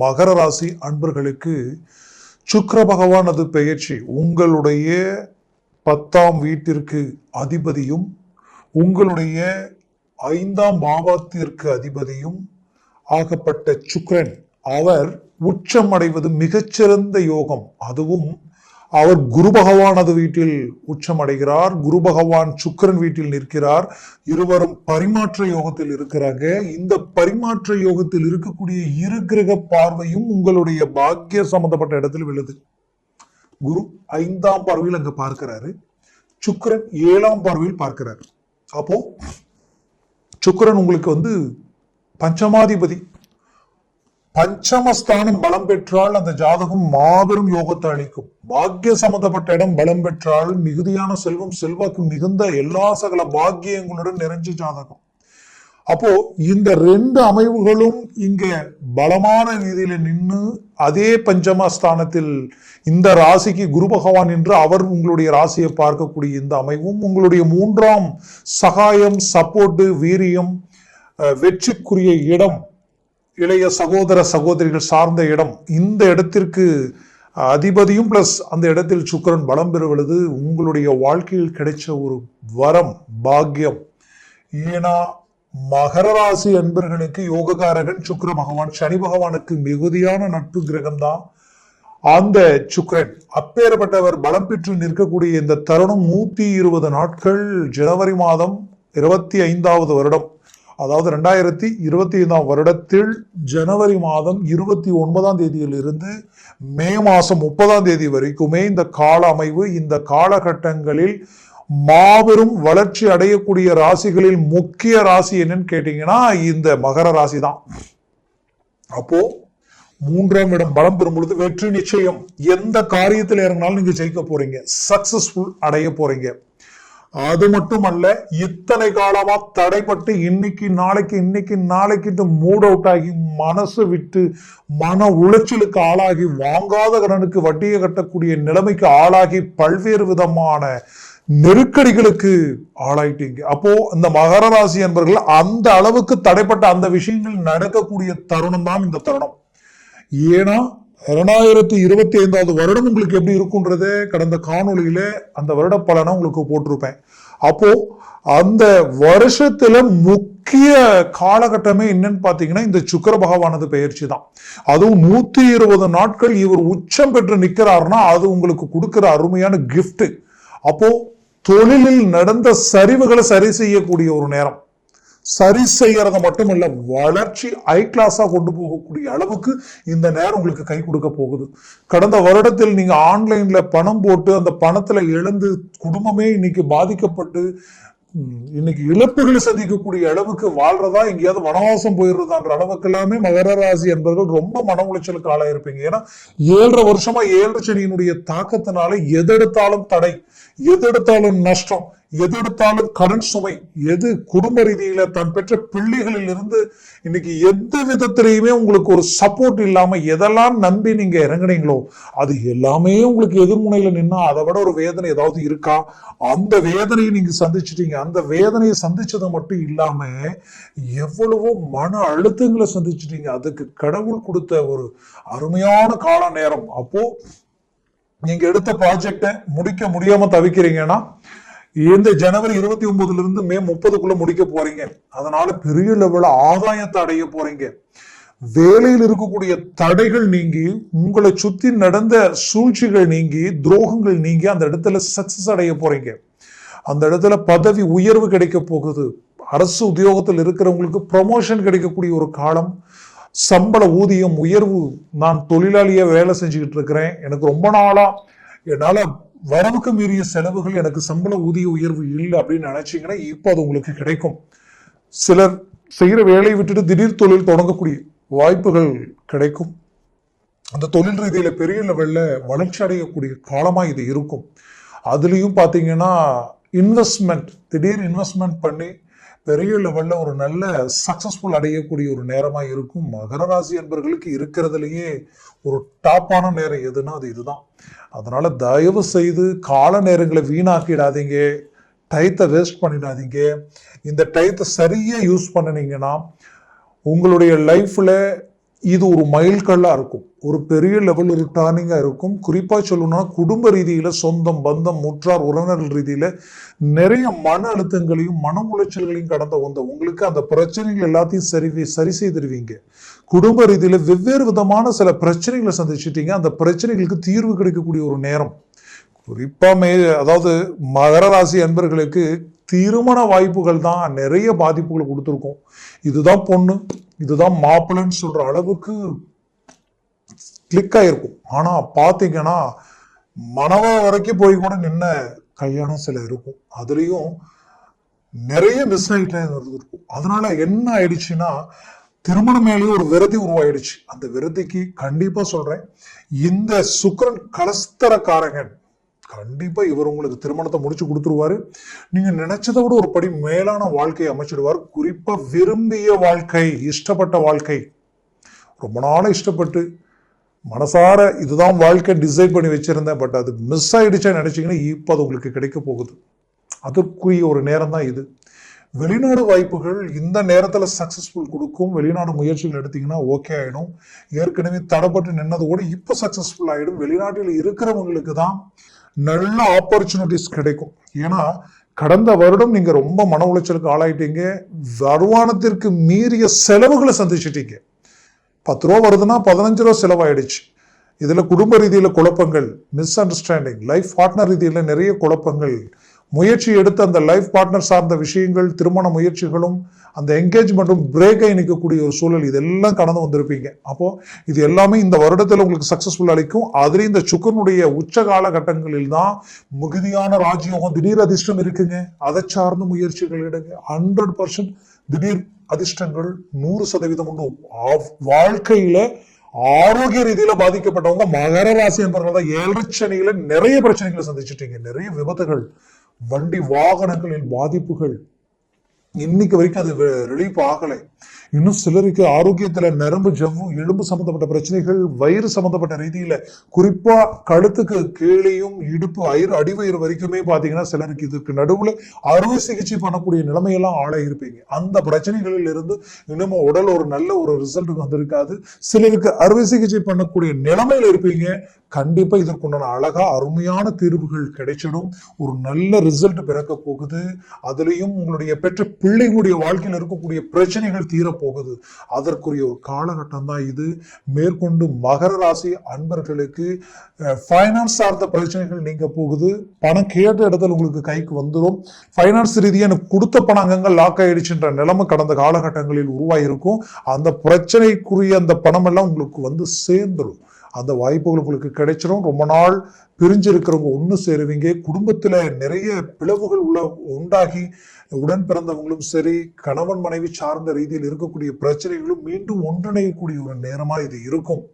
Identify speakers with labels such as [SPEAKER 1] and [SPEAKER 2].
[SPEAKER 1] மகர ராசி அன்பர்களுக்கு சுக்கர பகவானது பெயர்ச்சி. உங்களுடைய பத்தாம் வீட்டிற்கு அதிபதியும் உங்களுடைய ஐந்தாம் பாவத்திற்கு அதிபதியும் ஆகப்பட்ட சுக்ரன் அவர் உச்சம் அடைவது மிகச்சிறந்த யோகம். அதுவும் அவர் குரு பகவானது வீட்டில் உச்சம் அடைகிறார் குரு பகவான் சுக்கிரன் வீட்டில் நிற்கிறார். இருவரும் பரிமாற்ற யோகத்தில் இருக்கிறாங்க. இந்த பரிமாற்ற யோகத்தில் இருக்கக்கூடிய இரு கிரக பார்வையும் உங்களுடைய பாக்கிய சம்பந்தப்பட்ட இடத்தில் விழுது. குரு ஐந்தாம் பார்வையில் அங்க பார்க்கிறாரு. சுக்கரன் ஏழாம் பார்வையில் பார்க்கிறார். அப்போ சுக்கரன் உங்களுக்கு வந்து பஞ்சமாதிபதி பஞ்சமஸ்தானம் பலம் பெற்றால் அந்த ஜாதகம் மாபெரும் யோகத்தை அளிக்கும். பாக்கிய சம்பந்தப்பட்ட இடம் பலம் பெற்றால் மிகுதியான செல்வம் செல்வாக்கு மிகுந்த எல்லா சகல பாக்கியங்களுடன் நிறைஞ்ச ஜாதகம். அப்போ இந்த ரெண்டு அமைவுகளும் இங்க பலமான ரீதியில நின்று அதே பஞ்சமஸ்தானத்தில் இந்த ராசிக்கு குரு பகவான் என்று அவர் உங்களுடைய ராசியை பார்க்கக்கூடிய இந்த அமைவும் உங்களுடைய மூன்றாம் சகாயம் சப்போர்ட்டு வீரியம் வெற்றிக்குரிய இடம் இளைய சகோதர சகோதரிகள் சார்ந்த இடம். இந்த இடத்திற்கு அதிபதியும் பிளஸ் அந்த இடத்தில் சுக்கிரன் பலம் பெறுவது உங்களுடைய வாழ்க்கையில் கிடைச்ச ஒரு வரம் பாக்கியம். ஏன்னா மகர ராசி அன்பர்களுக்கு யோககாரகன் சுக்கர பகவான். சனி பகவானுக்கு மிகுதியான நட்பு கிரகம் தான் அந்த சுக்கிரன். அப்பேற்பட்டவர் பலம் பெற்று நிற்கக்கூடிய இந்த தருணம் நூத்தி இருபது நாட்கள் ஜனவரி மாதம் இருபத்தி ஐந்தாவது வருடம். அதாவது ரெண்டாயிரத்தி இருபத்தி ஐந்தாம் வருடத்தில் ஜனவரி மாதம் இருபத்தி ஒன்பதாம் தேதியிலிருந்து மே மாதம் முப்பதாம் தேதி வரைக்குமே இந்த கால அமைவு இந்த காலகட்டங்களில் மாபெரும் வளர்ச்சி அடையக்கூடிய ராசிகளில் முக்கிய ராசி என்னன்னு கேட்டீங்கன்னா இந்த மகர ராசி தான் அப்போ மூன்றாம் இடம் பலம் பெறும் பொழுது வெற்றி நிச்சயம். எந்த காரியத்தில் இறங்கினாலும் நீங்க ஜெயிக்க போறீங்க. சக்சஸ்ஃபுல் அடைய போறீங்க. அது மட்டுமல்ல இத்தனை காலமா தடைப்பட்டு இன்னைக்கு நாளைக்கு இன்னைக்கு நாளைக்கு மூட் அவுட் ஆகி மனசு விட்டு மன உளைச்சலுக்கு ஆளாகி வாங்காத கடனுக்கு வட்டியை கட்டக்கூடிய நிலைமைக்கு ஆளாகி பல்வேறு விதமான நெருக்கடிகளுக்கு ஆளாயிட்டீங்க. அப்போ இந்த மகர ராசி என்பவர்கள் அந்த அளவுக்கு தடைப்பட்ட அந்த விஷயங்கள் நடக்கக்கூடிய தருணம் தான் இந்த தருணம். ஏன்னா இரண்டாயிரத்தி இருபத்தி ஐந்தாவது வருடம் உங்களுக்கு எப்படி இருக்குன்றதே கடந்த காணொலியில அந்த வருட பலனை உங்களுக்கு போட்டிருப்பேன். அப்போ அந்த வருஷத்துல முக்கிய காலகட்டமே என்னன்னு பாத்தீங்கன்னா இந்த சுக்கர பகவானது பெயர்ச்சி தான். அதுவும் நூத்தி இருபது நாட்கள் இவர் உச்சம் பெற்று நிக்கிறாருன்னா அது உங்களுக்கு கொடுக்கிற அருமையான கிஃப்ட் அப்போ தொழிலில் நடந்த சரிவுகளை சரி செய்யக்கூடிய ஒரு நேரம். சரி செய்யறது மட்டுமல்ல வளர்ச்சி ஐ கிளாஸாக கொண்டு போகக்கூடிய அளவுக்கு இந்த நேரம் உங்களுக்கு கை கொடுக்க போகுது. கடந்த வருடத்தில் நீங்கள் ஆன்லைனில் பணம் போட்டு அந்த பணத்தில் இழந்து குடும்பமே இன்னைக்கு பாதிக்கப்பட்டு இன்னைக்கு இழப்புகளை சந்திக்கக்கூடிய அளவுக்கு வாழ்றதா எங்கேயாவது வனவாசம் போயிடுறதான்ற அளவுக்கு எல்லாமே மகர ராசி என்பவர்கள் ரொம்ப மன உளைச்சலுக்கு ஆளாயிருப்பீங்க. ஏன்னா ஏழரை வருஷமா ஏழரை சனியினுடைய தாக்கத்தினால எதெடுத்தாலும் தடை எதெடுத்தாலும் நஷ்டம் எதெடுத்தாலும் கடன் சுமை எது குடும்ப ரீதியில தான் பெற்ற பிள்ளைகளில் இருந்து இன்னைக்கு எந்த விதத்திலையுமே உங்களுக்கு ஒரு சப்போர்ட் இல்லாம எதெல்லாம் நம்பி நீங்க இறங்குனீங்களோ அது எல்லாமே உங்களுக்கு எதிர்முனையில நின்னா அதை விட ஒரு வேதனை ஏதாவது இருக்கா? அந்த வேதனையை நீங்க சந்திச்சிட்டீங்க. அந்த வேதனையை சந்திச்சது மட்டும் இல்லாம எவ்வளவோ மன அழுத்தங்களை சந்திச்சிட்டீங்க. அதுக்கு கடவுள் கொடுத்த ஒரு அருமையான கால நேரம் அப்போ நீங்க எடுத்த ப்ராஜெக்டை முடிக்க முடியாம தவிக்கிறீங்கன்னா இந்த ஜனவரி இருபத்தி ஒன்பதுல இருந்து மே முப்பதுக்குள்ள முடிக்க போறீங்க. அதனால பெரிய லெவல ஆதாயத்தை அடைய போறீங்க. வேலையில் இருக்கக்கூடிய தடைகள் நீங்கி உங்களை சுத்தி நடந்த சூழ்ச்சிகள் நீங்கி துரோகங்கள் நீங்கி அந்த இடத்துல சக்சஸ் அடைய போறீங்க. அந்த இடத்துல பதவி உயர்வு கிடைக்க போகுது. அரசு உத்தியோகத்தில் இருக்கிறவங்களுக்கு ப்ரமோஷன் கிடைக்கக்கூடிய ஒரு காலம். சம்பள ஊதியம் உயர்வு. நான் தொழிலாளியா வேலை செஞ்சுக்கிட்டு இருக்கிறேன். எனக்கு ரொம்ப நாளா என்னால வரவுக்கு மீறிய செலவுகள் எனக்கு சம்பள ஊதிய உயர்வு இல்லை அப்படின்னு நினைச்சீங்கன்னா இப்போ அது உங்களுக்கு கிடைக்கும். சிலர் செய்கிற வேலையை விட்டுட்டு திடீர் தொழில் தொடங்கக்கூடிய வாய்ப்புகள் கிடைக்கும். அந்த தொழில் ரீதியில் பெரிய லெவலில் வளர்ச்சி அடையக்கூடிய காலமாக இது இருக்கும். அதுலேயும் பார்த்தீங்கன்னா இன்வெஸ்ட்மெண்ட் திடீர் இன்வெஸ்ட்மெண்ட் பண்ணி பெரிய லெவலில் ஒரு நல்ல சக்ஸஸ்ஃபுல் அடையக்கூடிய ஒரு நேரமாக இருக்கும். மகர ராசி என்பவர்களுக்கு இருக்கிறதுலையே ஒரு டாப்பான நேரம் எதுனா அது இதுதான். அதனால் தயவு செய்து கால நேரங்களை வீணாக்கிடாதீங்க. டயத்தை வேஸ்ட் பண்ணிடாதீங்க. இந்த டயத்தை சரியாக யூஸ் பண்ணினீங்கன்னா உங்களுடைய லைஃப்பில் இது ஒரு மைல்கல்லாக இருக்கும். ஒரு பெரிய லெவல் ஒரு டேர்னிங்கா இருக்கும். குறிப்பாக சொல்லணும்னா குடும்ப ரீதியில் சொந்தம் பந்தம் முற்றார் உறவினர்கள் ரீதியில் நிறைய மன அழுத்தங்களையும் மன உளைச்சல்களையும் கடந்த வந்த உங்களுக்கு அந்த பிரச்சனைகள் எல்லாத்தையும் சரி சரி செய்திருவீங்க. குடும்ப ரீதியில் வெவ்வேறு விதமான சில பிரச்சனைகளை சந்திச்சிட்டீங்க. அந்த பிரச்சனைகளுக்கு தீர்வு கிடைக்கக்கூடிய ஒரு நேரம். குறிப்பாக மே அதாவது மகர ராசி அன்பர்களுக்கு திருமண வாய்ப்புகள் தான் நிறைய பாதிப்புகளை கொடுத்துருக்கோம். இதுதான் பொண்ணு இதுதான் மாப்பிள்ளைன்னு சொல்கிற அளவுக்கு கிளிக் ஆயிருக்கும். ஆனா பாத்தீங்கன்னா மனவ வரைக்கும் போய் கூட நின்ன கல்யாணம் சில இருக்கும். அதுலயும் நிறைய மிஸ் ஆகிட்டே இருக்கும் அதனால என்ன ஆயிடுச்சுன்னா திருமணம் மேலேயே ஒரு விரதி உருவாயிடுச்சு. அந்த விரதிக்கு கண்டிப்பா சொல்றேன் இந்த சுக்கரன் கலஸ்தரக்காரகன் கண்டிப்பா இவர் உங்களுக்கு திருமணத்தை முடிச்சு கொடுத்துருவாரு. நீங்க நினைச்சதை விட ஒரு படி மேலான வாழ்க்கையை அமைச்சிடுவார். குறிப்பா விரும்பிய வாழ்க்கை இஷ்டப்பட்ட வாழ்க்கை. ரொம்ப நாளா இஷ்டப்பட்டு மனசார இதுதான் வாழ்க்கை டிசைட் பண்ணி வச்சுருந்தேன் பட் அது மிஸ் ஆகிடுச்சேன்னு நினச்சிங்கன்னா இப்போ அது உங்களுக்கு கிடைக்க போகுது. அதற்குரிய ஒரு நேரம் தான் இது. வெளிநாடு வாய்ப்புகள் இந்த நேரத்தில் சக்ஸஸ்ஃபுல் கொடுக்கும். வெளிநாடு முயற்சிகள் எடுத்தீங்கன்னா ஓகே ஆகிடும் ஏற்கனவே தடைப்பட்டு நின்னது கூட இப்போ சக்ஸஸ்ஃபுல் ஆகிடும் வெளிநாட்டில் இருக்கிறவங்களுக்கு தான் நல்ல ஆப்பர்ச்சுனிட்டிஸ் கிடைக்கும். ஏன்னா கடந்த வருடம் நீங்கள் ரொம்ப மன உளைச்சலுக்கு ஆளாயிட்டீங்க. வருமானத்திற்கு மீறிய செலவுகளை சந்திச்சிட்டீங்க. பத்து ரூபா வருதுன்னா பதினஞ்சு ரூபா செலவாயிடுச்சு. இதில் குடும்ப ரீதியில் குழப்பங்கள் மிஸ் அண்டர்ஸ்டாண்டிங் லைஃப் பார்ட்னர் ரீதியில் நிறைய குழப்பங்கள். முயற்சி எடுத்து அந்த லைஃப் பார்ட்னர் சார்ந்த விஷயங்கள் திருமண முயற்சிகளும் அந்த என்கேஜ்மெண்ட்டும் பிரேக்கை நிற்கக்கூடிய ஒரு சூழல் இதெல்லாம் கடந்து வந்திருப்பீங்க. அப்போது இது எல்லாமே இந்த வருடத்தில் உங்களுக்கு சக்ஸஸ்ஃபுல் அளிக்கும். அதுலேயும் இந்த சுக்கரனுடைய உச்ச காலகட்டங்களில் தான் மிகுதியான ராஜ்யோகம் திடீர் அதிர்ஷ்டம் இருக்குங்க. அதை சார்ந்த முயற்சிகள் எடுங்க. ஹண்ட்ரட் பர்சன்ட் திடீர் அதிர்ஷ்டங்கள் நூறு சதவீதம் உண்டு. வாழ்க்கையில ஆரோக்கிய ரீதியில பாதிக்கப்பட்டவங்க மகர ராசி என்பவர்கள் தான் ஏழரை நிறைய பிரச்சனைகளை சந்திச்சிட்டீங்க. நிறைய விபத்துகள் வண்டி வாகனங்களில் பாதிப்புகள். இன்னைக்கு வரைக்கும் அது ரிலீஃப் ஆகலை. இன்னும் சிலருக்கு ஆரோக்கியத்துல நரம்பு ஜவ்வும் எலும்பு சம்பந்தப்பட்ட பிரச்சனைகள் வயிறு சம்பந்தப்பட்ட ரீதியில குறிப்பா கழுத்துக்கு கீழேயும் இடுப்பு வயிறு அடிவயிறு வரைக்குமே பார்த்தீங்கன்னா சிலருக்கு இதுக்கு நடுவில் அறுவை சிகிச்சை பண்ணக்கூடிய நிலைமையெல்லாம் ஆளாயிருப்பீங்க அந்த பிரச்சனைகளில் இருந்து இன்னமும் உடல் ஒரு நல்ல ஒரு ரிசல்ட் வந்திருக்காது. சிலருக்கு அறுவை சிகிச்சை பண்ணக்கூடிய நிலைமையில இருப்பீங்க. கண்டிப்பா இதற்குண்டான அழகா அருமையான தீர்வுகள் கிடைச்சிடும். ஒரு நல்ல ரிசல்ட் பிறக்க போகுது. அதுலயும் உங்களுடைய பெற்ற பிள்ளைகளுடைய வாழ்க்கையில் இருக்கக்கூடிய பிரச்சனைகள் தீரப்போகுது. அதற்குரிய ஒரு காலகட்டம் தான் இது. மேற்கொண்டு மகர ராசி அன்பர்களுக்கு ஃபைனான்ஸ் சார்ந்த பிரச்சனைகள் நீங்க போகுது. பணம் கேட்ட இடத்துல உங்களுக்கு கைக்கு வந்துடும் ஃபைனான்ஸ் ரீதியாக எனக்கு கொடுத்த பணம் அங்கங்க லாக் ஆயிடுச்சுன்ற நிலைமை கடந்த காலகட்டங்களில் உருவாயிருக்கும். அந்த பிரச்சனைக்குரிய அந்த பணம் எல்லாம் உங்களுக்கு வந்து சேர்ந்துடும் அந்த வாய்ப்புகள் உங்களுக்கு கிடைச்சிரும். ரொம்ப நாள் பிரிஞ்சு இருக்கிறவங்க ஒன்று சேருவீங்க. குடும்பத்தில் நிறைய பிளவுகள் உள்ள உண்டாகி உடன் பிறந்தவங்களும் சரி கணவன் மனைவி சார்ந்த ரீதியில் இருக்கக்கூடிய பிரச்சனைகளும் மீண்டும் ஒன்றிணையக்கூடிய ஒரு நேரமாக இது இருக்கும்.